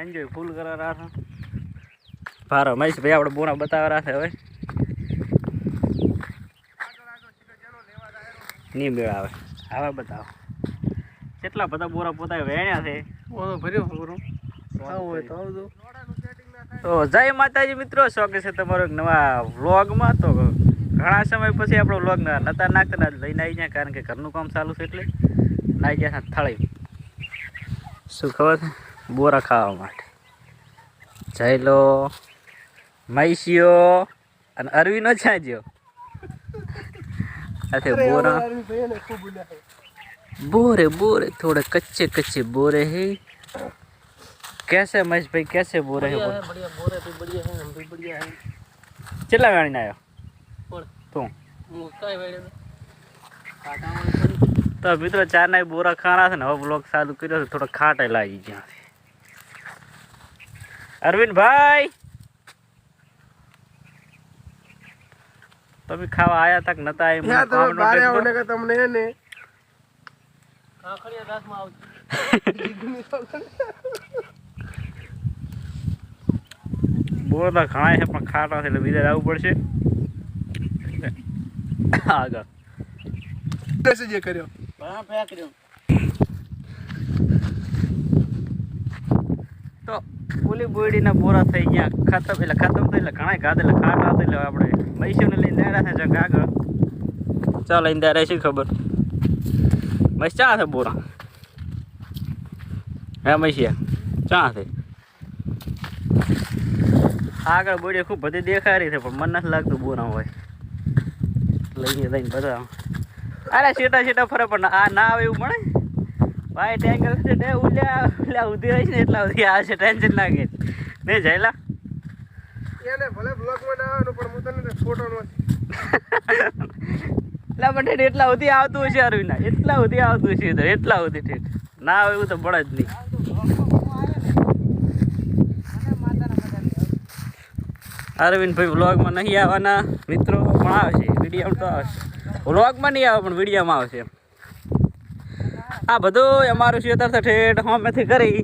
Enjoy ફૂલ કરવા રહ્યા છે? ભારો મહેશ ભાઈ આપણે બોરા બતાવવા રહ્યા હવે. નહીં મેળ આવે. હવે બતાવો. કેટલા બધા બોરા પોતા વેણ્યા છે? ઓનો ભર્યો બોરો આવું હોય તો આવજો. તો જય માતાજી મિત્રો શોખ છે તમારો એક નવા વ્લોગમાં. તો ઘણા સમય પછી આપણો વ્લોગ નતા નાખતા લઈને આવી જાય કારણ કે ઘરનું કામ ચાલુ છે એટલે. નાઈ ગયા થાળી. શું ખબર છે? બોરા ખાવા માટે જયલો મૈસીઓ અને અરવીનો છાજ્યો સાથે બોરા ભાઈને ખૂબ બોલ્યા बोरे बोरे थोड़े कच्चे कच्चे बोरे हैं कैसे महेश भाई कैसे बोरे हैं बोरे बढ़िया बोरे भी बढ़िया है हम भी बढ़िया है चला गाड़ी ना आयो કોણ તું હું કાંઈ વેડે કાટામાં તો મિત્રો ચાર ના બોરા ખાના છે ને હવે બ્લોગ ચાલુ કર્યો છે થોડો ખાટે લાગી ગયા છે અરવિંદ ભાઈ તમે ખાવા આયા તક નતા એમ તમે બારે આવને કે તમને હે ને? કાંકરિયા દાંતમાં બોર તો ખાય છે પણ ખાટા છે એટલે બીજા આવવું પડશે. આગળ. જે કર્યો. તો ઓલી બોયડીના બોરા થઈ ગયા. ખતમ એટલે ખતમ થઈ એટલે ઘણા ગાધ એટલે ખાટા એટલે આપણે. મૈસૂરને લઈને આવ્યા છે જગ આગળ. ચાલ લઈને ત્યાં રહેશે ખબર? મૈસ ચા છે બોરા? હે મૈસિયા ચા છે? આગળ બોડી ખૂબ બધી દેખાડી છે, પણ મને નથી લાગતું બોરા હોય. લઈને જઈને બધા. અરે સીટા છેટા ફરે પણ આ ના આવે એવું મળે? વાઈટ એંગલ છે ને ઉલ્યા ઉલ્યા ઉધી રહી છે ને એટલા સુધી આ છે ટેન્શન ના કે નહીં જયલા. એને ભલે બ્લોગમાં ના આવવાનું પણ હું તને ફોટો નો એટલા માટે એટલા સુધી આવતું હશે અરવિંદના. એટલા સુધી આવતું હશે તો એટલા સુધી ઠેઠ. ના આવે એવું તો પડે જ નહીં. અરવિંદભાઈ વ્લોગમાં નહીં આવવાના. મિત્રો પણ આવશે વીડિયો તો આવશે. વ્લોગમાં નહીં આવે પણ વિડીયોમાં આવશે આ બધું અમારું છે તો ઠેઠ હોમેથી કરી.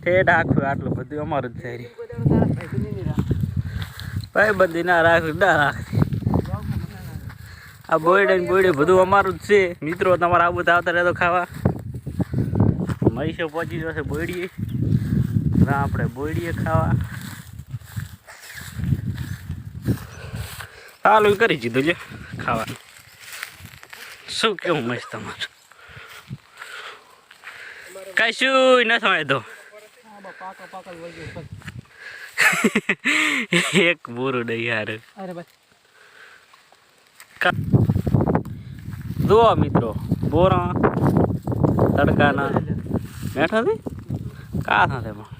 ઠેઠ આખું આટલું બધું અમારું જ થઈ ભાઈ બધી ના રાખ ના રાખ. આ બોયડે બોયડે બધું અમારું જ છે. મિત્રો, તમારે આવું તો આવતા રહેતો ખાવા. મહીસો પહોંચી જશે બોયડીએ. ના આપણે બોયડીએ ખાવા. ચાલુ કરી દીધું છે ખાવાનું શું કેવું મસ્ત તમારું? કશું ન સમય તો. પાકો પાકો વળગ્યો એક બુરું નહીં યાર જુઓ મિત્રો બોરા તડકાના. બેઠો છે? કા સાથે એમાં?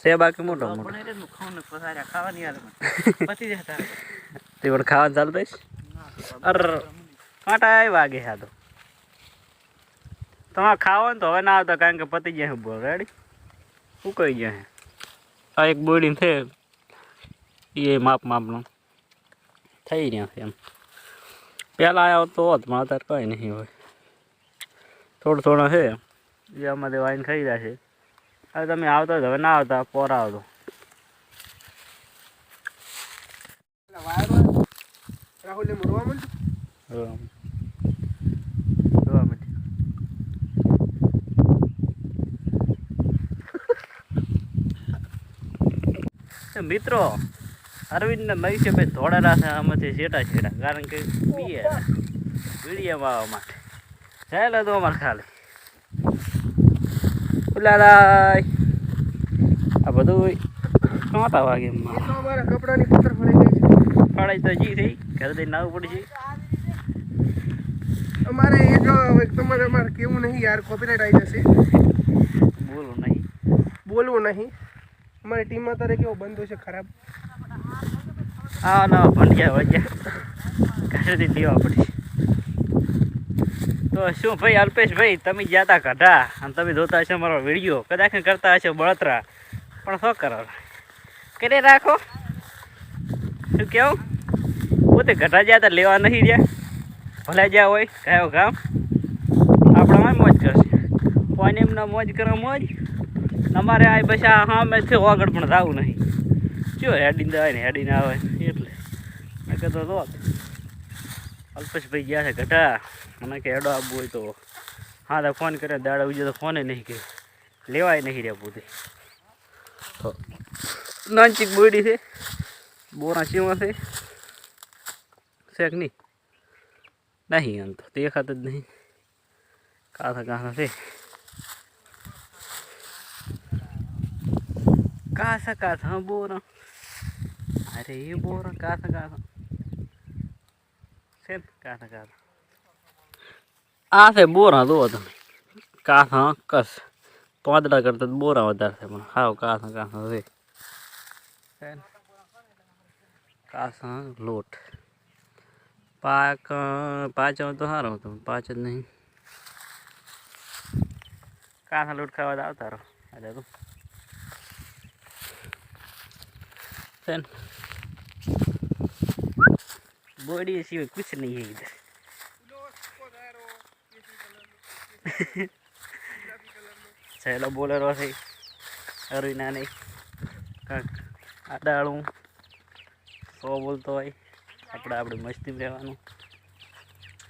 છે બાકી મોટો મોટો. તે પણ ખાવાનું ચાલુ થઈશ? અર કાંટા વાગે હા તો. તમારે ખાવાનું તો હવે ના આવતા કારણ કે પતી જાય બોલ રેડી ઉકાઈ જાય આ એક બોડી છે. એ માપ માપનો. થઈ રહ્યા છે એમ. પહેલાં આવ્યો તો હોત પણ અત્યારે કંઈ નહીં હોય. થોડો થોડો છે. એ અમારે વાઈન ખાઈ રહ્યા છે. હવે તમે આવતા જ હવે ના આવતા પોરા આવતો. રાહુલ ને મોરવા માંડ જોવા જોવા માટે તો મિત્રો અરવિંદને છે ભાઈ ધોળેલા છે આમાંથી છેટા છેટા કારણ કે બીએ વીડિયામાં આવવા માટે. ચાલે તો અમારે ખાલી. ઉલાલાય. આ બધું કાંટા વાગે કપડાની પથ્થર ફળી ગઈ ફળાઈ તો જી થઈ ઘરે દઈ નાવું પડશે અમારે એક તમારે અમારે કેવું નહીં યાર કોપીરાઇટ આવી જશે. બોલવું નહીં. બોલવું નહીં. અમારી ટીમમાં તારે કેવો બંધો છે ખરાબ? હા, ના ભંડિયા વાગ્યા ઘરેથી લેવા પડશે. તો શું ભાઈ, અલ્પેશભાઈ, તમે ગયા હતા કઢા અને તમે જોતા હશો મારો વીડિયો. કદાચ કરતા હશો બળતરા. પણ શું કરો? કરી રાખો. શું કેવું? પોતે ઘટા જ્યાં હતા લેવા નહીં રહ્યા. ભલે જ્યાં હોય કયો કામ આપણામાં મોજ કરશે. કોઈને એમના મોજ કરો મોજ? અમારે આ પછી મેં થયો આગળ પણ જવું નહીં. જો હેડીને આવે ને હેડીને આવે એટલે. મેં કહેતો તો અલ્પેશભાઈ ગયા છે ઘટા. મને કે હેડો આપવું હોય તો. હા તો ફોન કર્યો દાડા બીજો તો ફોને નહીં કે. લેવાય નહીં રહ્યા પોતે તો. નાનચીક બોડી છે. બોરા ચીવા છે. શેક નહીં? નહીં એમ તો દેખાત જ નહીં. કાથા કાથા છે. કાસા કાથા બોરા અરે એ બોરા કાથા કાથા છે ને કાથા કાથા આ છે બોરા દો તમે કાથા કસ પાંદડા કરતા તો બોરા વધારે છે પણ હાવ કાથા કાથા છે છે ને? કાથા લોટ પાક પાંચ હોય તો સારો હતો પાંચ જ નહીં કાથા લોટ ખાવા તો આવતા રહો અરે તો છે ને બોડી સિવાય કુછ નહીં है इधर છેલ્લો બોલેરો છે અરુના નહીં કાંક આડાળું સો બોલતો હોય આપણે આપણે મસ્તીમાં રહેવાનું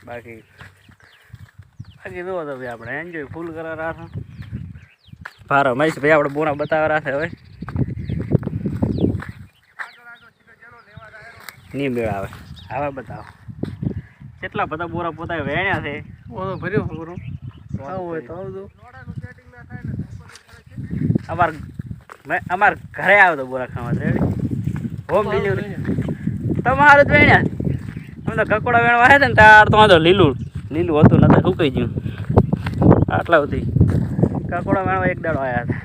બાકી બાકી જો તો ભાઈ આપણે એન્જોય ફૂલ કરવા રાખો ભારો મહેશ ભાઈ આપણે બોરા બતાવવા રાખે હવે નહીં મેળ આવે હવે બતાવો. કેટલા બધા બોરા પોતા વેણ્યા છે? ઓનો ભર્યો પૂરો આવું હોય તો આવજો. અમાર અમાર ઘરે આવ્યો તો બોરા ખાવા. રેડી? હોમ ડિલિવરી તમારે જ વેણ્યા અમે તો કકોડા વેણવા આવ્યા હતા ને ત્યાર તો વાંધો લીલું. લીલું હતું નતા સુકાઈ ગયું. આટલા સુધી કકોડા વેણવા એક દાડો આવ્યા હતા.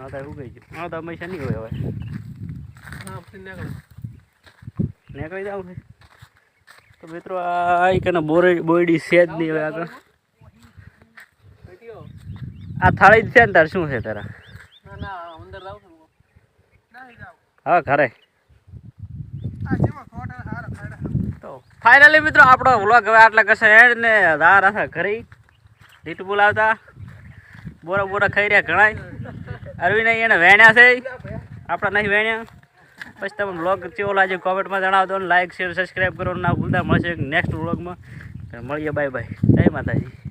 માતા સુકાઈ ગયું? હા તો હંમેશા નહીં હોય હવે? નીકળી જાવ છે તો મિત્રો આ કને બોરડી બોરડી છે જ નહીં હવે આગળ. આ થાળી જ છે ને તાર શું છે તારા? ના ના અંદર જાવ છું. નહીં જાવ હા ઘરે. તો ફાઇનલી મિત્રો આપણો વ્લોગ હવે આટલા કશે હેડ ને ધાર હતા ઘરે. લીટ બોલાવતા. બોરા બોરા ખાઈ રહ્યા ઘણાય. અરવિંદ એને વેણ્યા છે. આપણા નહીં વેણ્યા. પછી તમે બ્લોગ કેવો લાગે કોમેન્ટમાં જણાવજો ને લાઈક શેર સબસ્ક્રાઈબ કરો. ના ભૂલતા મળશે નેક્સ્ટ બ્લોગમાં મળીએ બાય બાય જય માતાજી.